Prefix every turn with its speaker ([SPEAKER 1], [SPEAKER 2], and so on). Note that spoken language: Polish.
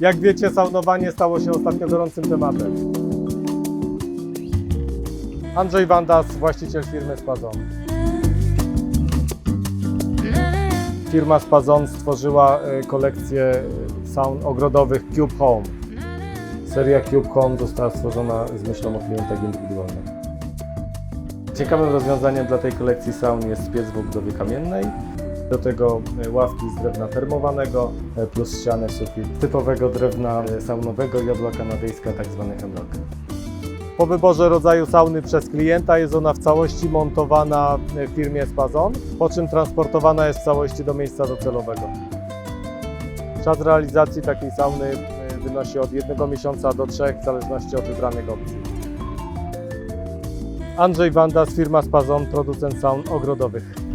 [SPEAKER 1] Jak wiecie, saunowanie stało się ostatnio gorącym tematem. Andrzej Wandas, właściciel firmy Spazon. Firma Spazon stworzyła e, kolekcję e, saun ogrodowych Cube Home. Seria Cube Home została stworzona z myślą o klientach indywidualnych. Ciekawym rozwiązaniem dla tej kolekcji saun jest piec w obudowie kamiennej. Do tego e, ławki z drewna termowanego e, plus ściany sufit typowego drewna e, saunowego jodła kanadyjska, tak zwany hemlock. Po wyborze rodzaju sauny przez klienta jest ona w całości montowana w firmie Spazon, po czym transportowana jest w całości do miejsca docelowego. Czas realizacji takiej sauny wynosi od jednego miesiąca do trzech, w zależności od wybranych opcji. Andrzej Wanda z firma Spazon, producent saun ogrodowych.